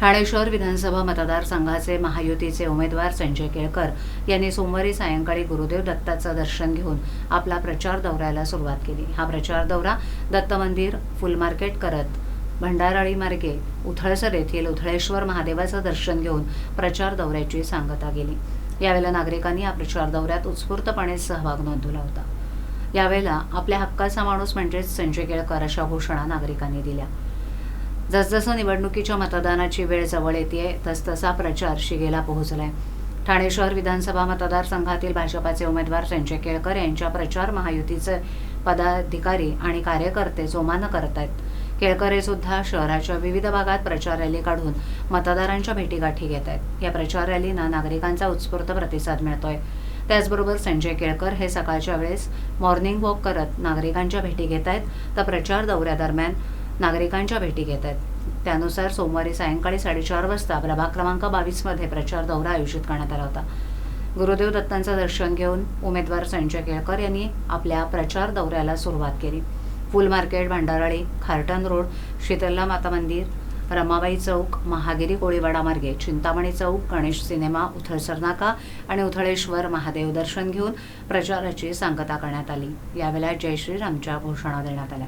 ठाणे शहर विधानसभा मतदारसंघाचे महायुतीचे उमेदवार संजय केळकर यांनी सोमवारी सायंकाळी गुरुदेव दत्ताचं दर्शन घेऊन आपला प्रचार दौऱ्याला सुरुवात केली. हा प्रचार दौरा दत्त मंदिर फुल मार्केट करत भंडाराळी मार्गे उथळसर येथील उथळेश्वर महादेवाचं दर्शन घेऊन प्रचार दौऱ्याची सांगता गेली. यावेळेला नागरिकांनी या प्रचार दौऱ्यात उत्स्फूर्तपणे सहभाग नोंदवला होता. यावेळेला आपल्या हक्काचा माणूस म्हणजेच संजय केळकर अशा घोषणा नागरिकांनी दिल्या. जसजसं निवडणुकीच्या मतदानाची वेळ जवळ येते तसतसा प्रचार शिगेला पोहोचलाय. ठाणे शहर विधानसभा मतदारसंघातील भाजपाचे उमेदवार संजय केळकर यांच्या प्रचार महायुतीचे पदाधिकारी आणि कार्यकर्ते जोमानं करत आहेत केळकर हे सुद्धा शहराच्या विविध भागात प्रचार रॅली काढून मतदारांच्या भेटीगाठी घेत आहेत या प्रचार रॅलींना नागरिकांचा उत्स्फूर्त प्रतिसाद मिळतोय. त्याचबरोबर संजय केळकर हे सकाळच्या वेळेस मॉर्निंग वॉक करत नागरिकांच्या भेटी घेत आहेत तर प्रचार दौऱ्यादरम्यान नागरिकांच्या भेटी घेत आहेत. त्यानुसार सोमवारी सायंकाळी साडेचार वाजता प्रभाग क्रमांक बावीसमध्ये प्रचार दौरा आयोजित करण्यात आला होता. गुरुदेव दत्तांचं दर्शन घेऊन उमेदवार संजय केळकर यांनी आपल्या प्रचार दौऱ्याला सुरुवात केली. फुल मार्केट भांडाराळी खारटन रोड शीतला माता मंदिर रमाबाई चौक महागिरी कोळीवाडा मार्गे चिंतामणी चौक गणेश सिनेमा उथळसर नाका आणि उथळेश्वर महादेव दर्शन घेऊन प्रचाराची सांगता करण्यात आली. यावेळेला जय श्रीरामच्या घोषणा देण्यात आल्या.